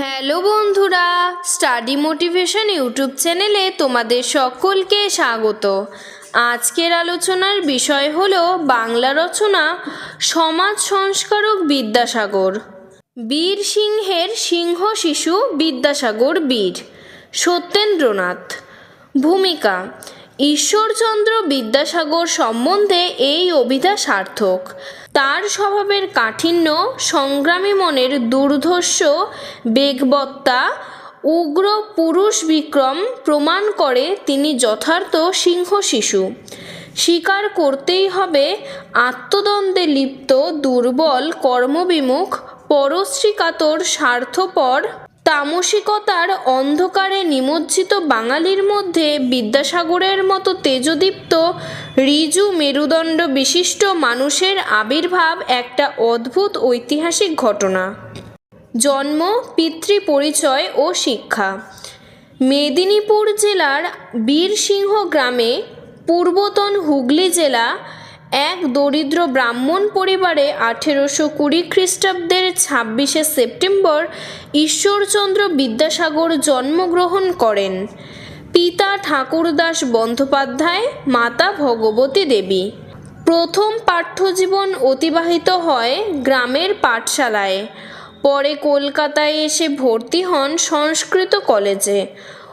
Hello বন্ধুরা, study motivation YouTube চ্যানেলে তোমাদের সকলকে স্বাগত। আজকের আলোচনার বিষয় হল বাংলা রচনা, সমাজ সংস্কারক বিদ্যাসাগর। বীর সিংহের সিংহ শিশু বিদ্যাসাগর বীর, সত্যেন্দ্রনাথ। ভূমিকা ঈশ্বরচন্দ্র বিদ্যাসাগর সম্বন্ধে এই অভিধা সার্থক। তার স্বভাবের কাঠিন্য, সংগ্রামী মনের দুর্ধর্ষ, বেগবত্তা, উগ্র পুরুষ বিক্রম প্রমাণ করে তিনি যথার্থ সিংহ শিশু। স্বীকার করতেই হবে, আত্মদ্বন্দ্বে লিপ্ত, দুর্বল, কর্মবিমুখ, পরশ্রীকাতর, স্বার্থপর তামসিকতার অন্ধকারে নিমজ্জিত বাঙালির মধ্যে বিদ্যাসাগরের মতো তেজদীপ্ত ঋজু মেরুদণ্ড বিশিষ্ট মানুষের আবির্ভাব একটা অদ্ভুত ঐতিহাসিক ঘটনা। জন্ম পিতৃ পরিচয় ও শিক্ষা। মেদিনীপুর জেলার বীরসিংহ গ্রামে পূর্বতন হুগলি জেলা এক দরিদ্র ব্রাহ্মণ পরিবারে আঠেরোশো কুড়ি খ্রিস্টাব্দের ছাব্বিশে সেপ্টেম্বর ঈশ্বরচন্দ্র বিদ্যাসাগর জন্মগ্রহণ করেন। পিতা ঠাকুরদাস বন্দ্যোপাধ্যায়, মাতা ভগবতী দেবী। প্রথম পাঠ্যজীবন অতিবাহিত হয় গ্রামের পাঠশালায়। পরে কলকাতায় এসে ভর্তি হন সংস্কৃত কলেজে।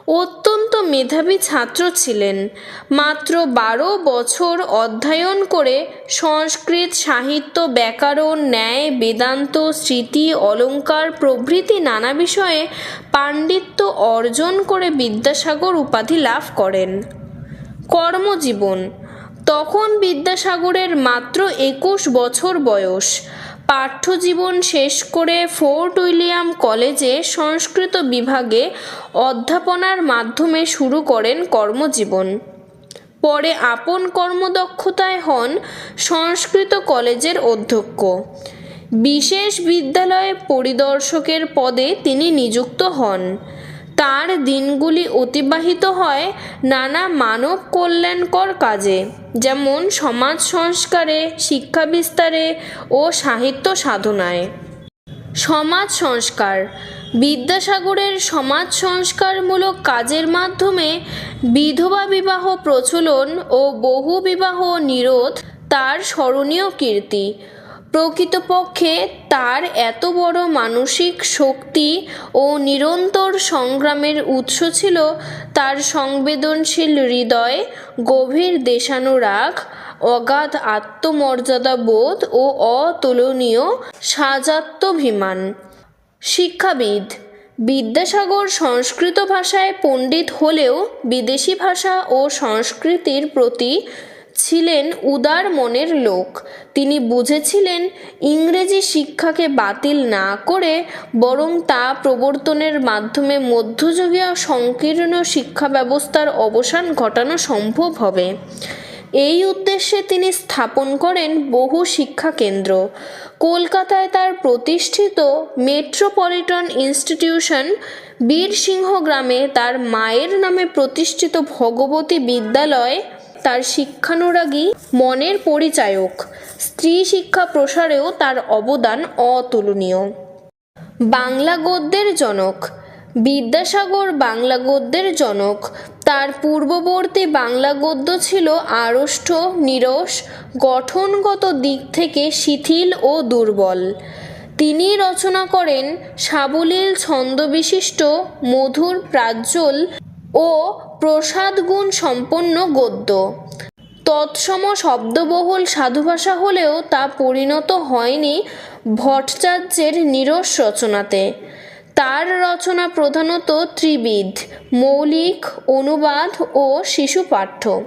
অত্যন্ত মেধাবী ছাত্র ছিলেন। মাত্র বারো বছর অধ্যয়ন করে সংস্কৃত সাহিত্য, ব্যাকরণ, ন্যায়, বেদান্ত, স্মৃতি, অলঙ্কার প্রভৃতি নানা বিষয়ে পাণ্ডিত্য অর্জন করে বিদ্যাসাগর উপাধি লাভ করেন। কর্মজীবন। তখন বিদ্যাসাগরের মাত্র একুশ বছর বয়স। পাঠ্যজীবন শেষ করে ফোর্ট উইলিয়াম কলেজে সংস্কৃত বিভাগে অধ্যাপনার মাধ্যমে শুরু করেন কর্মজীবন। পরে আপন কর্মদক্ষতায় হন সংস্কৃত কলেজের অধ্যক্ষ। বিশেষ বিদ্যালয়ে পরিদর্শকের পদে তিনি নিযুক্ত হন। তার দিনগুলি অতিবাহিত হয় নানা মানব কল্যাণকর কাজে, যেমন সমাজ সংস্কারে, শিক্ষা বিস্তারে ও সাহিত্য সাধনায়। সমাজ সংস্কার, বিদ্যাসাগরের সমাজ সংস্কারমূলক কাজের মাধ্যমে বিধবা বিবাহ প্রচলন ও বহু বিবাহ নিরোধ তার স্মরণীয় কীর্তি। প্রকৃতপক্ষে তার এত বড় মানসিক শক্তি ও নিরন্তর সংগ্রামের উৎস ছিল তার সংবেদনশীল হৃদয়, গভীর দেশানুরাগ, অগাধ আত্মমর্যাদা বোধ ও অতুলনীয় সাজাত্যাভিমান শিক্ষাবিদ। বিদ্যাসাগর সংস্কৃত ভাষায় পণ্ডিত হলেও বিদেশি ভাষা ও সংস্কৃতির প্রতি ছিলেন উদার মনের লোক। তিনি বুঝেছিলেন ইংরেজি শিক্ষাকে বাতিল না করে বরং তা প্রবর্তনের মাধ্যমে মধ্যযুগীয় সংকীর্ণ শিক্ষা ব্যবস্থার অবসান ঘটানো সম্ভব হবে। এই উদ্দেশ্যে তিনি স্থাপন করেন বহু শিক্ষা কেন্দ্র। কলকাতায় তার প্রতিষ্ঠিত মেট্রোপলিটন ইনস্টিটিউশন বীরসিংহ গ্রামে তার মায়ের নামে প্রতিষ্ঠিত ভগবতী বিদ্যালয় তার শিক্ষানুরাগী মনের পরিচায়ক। স্ত্রী শিক্ষা প্রসারেও তার অবদান অতুলনীয়। বাংলা গদ্যের জনক। বিদ্যাসাগর বাংলা গদ্যের জনক। তার পূর্ববর্তী বাংলা গদ্য ছিল আড়ষ্ট নিরস, গঠনগত দিক থেকে শিথিল ও দুর্বল। তিনি রচনা করেন সাবলীল ছন্দবিশিষ্ট মধুর প্রাজ্জল ও প্রসাদগুণ সম্পন্ন গদ্য। তৎসম শব্দবহুল সাধুভাষা হলেও তা পরিণত হয়নি ভট্টাচার্যের নিরস রচনাতে। তার রচনা প্রধানত ত্রিবিধ, মৌলিক, অনুবাদ ও শিশুপাঠ্য।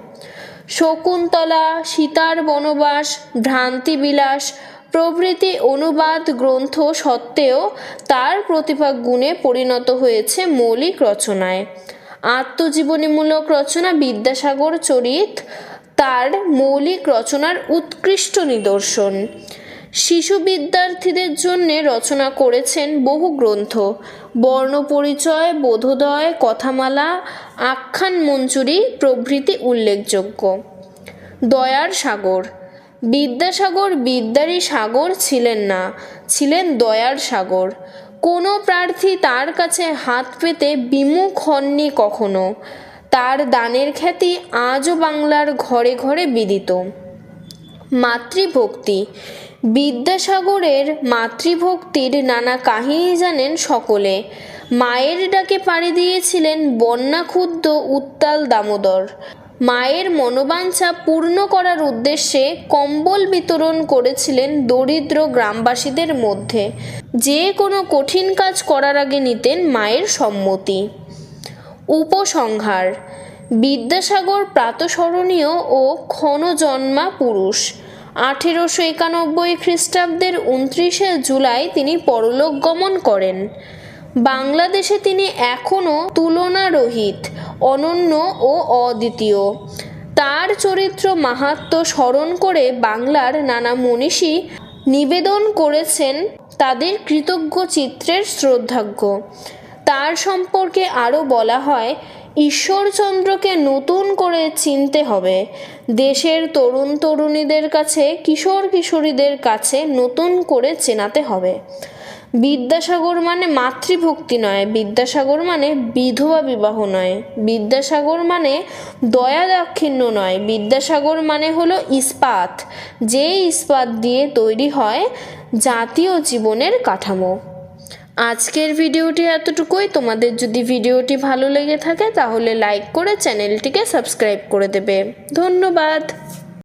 শকুন্তলা, সীতার বনবাস, ভ্রান্তিবিলাস, প্রভৃতি অনুবাদ গ্রন্থ সত্ত্বেও তার প্রতিভা গুণে পরিণত হয়েছে মৌলিক রচনায়। আত্মজীবনীমূলক রচনা বিদ্যাসাগর চরিত, তার মৌলিক রচনার উৎকৃষ্ট নিদর্শন। শিশু বিদ্যার্থীদের জন্য রচনা করেছেন বহু গ্রন্থ। বর্ণপরিচয়, বোধোদয়, কথামালা, আখ্যান মঞ্জুরি প্রভৃতি উল্লেখযোগ্য। দয়ার সাগর। বিদ্যাসাগর বিদ্যারই সাগর ছিলেন না, ছিলেন দয়ার সাগর। কোনো প্রার্থী তার কাছে হাত পেতে বিমুখ হননি কখনো। তার দানের খ্যাতি আজও বাংলার ঘরে ঘরে বিদিত। মাতৃভক্তি। বিদ্যাসাগরের মাতৃভক্তির নানা কাহিনী জানেন সকলে। মায়ের ডাকে পাড়ি দিয়েছিলেন বন্যাক্ষুব্ধ উত্তাল দামোদর। মায়ের মনোবাঞ্ছা পূর্ণ করার উদ্দেশ্যে কম্বল বিতরণ করেছিলেন দরিদ্র গ্রামবাসীদের মধ্যে। যে কোনো কঠিন কাজ করার আগে নিতেন মায়ের সম্মতি। উপসংহার, বিদ্যাসাগর প্রাতঃস্মরণীয় ও ক্ষণজন্মা পুরুষ। আঠেরোশো একানব্বই খ্রিস্টাব্দের উনত্রিশে জুলাই তিনি পরলোক গমন করেন। বাংলাদেশে তিনি এখনও তুলনারহিত, অনন্য ও অদ্বিতীয়। তার চরিত্র মাহাত্ম স্মরণ করে বাংলার নানা মনীষী নিবেদন করেছেন তাদের কৃতজ্ঞ চিত্রের শ্রদ্ধাজ্ঞ। তার সম্পর্কে আরও বলা হয়, ঈশ্বরচন্দ্রকে নতুন করে চিনতে হবে। দেশের তরুণ তরুণীদের কাছে, কিশোর কিশোরীদের কাছে নতুন করে চেনাতে হবে। বিদ্যাসাগর মানে মাতৃভক্তি নয়, বিদ্যাসাগর মানে বিধবা বিবাহ নয়। বিদ্যাসাগর মানে দয়া দাক্ষিণ্য নয়, বিদ্যাসাগর মানে হলো ইস্পাত। যে ইস্পাত দিয়ে তৈরি হয় জাতীয় জীবনের কাঠামো। আজকের ভিডিওটি এতটুকুই। তোমাদের যদি ভিডিওটি ভালো লেগে থাকে, তাহলে লাইক করে চ্যানেলটিকে সাবস্ক্রাইব করে দেবে। ধন্যবাদ।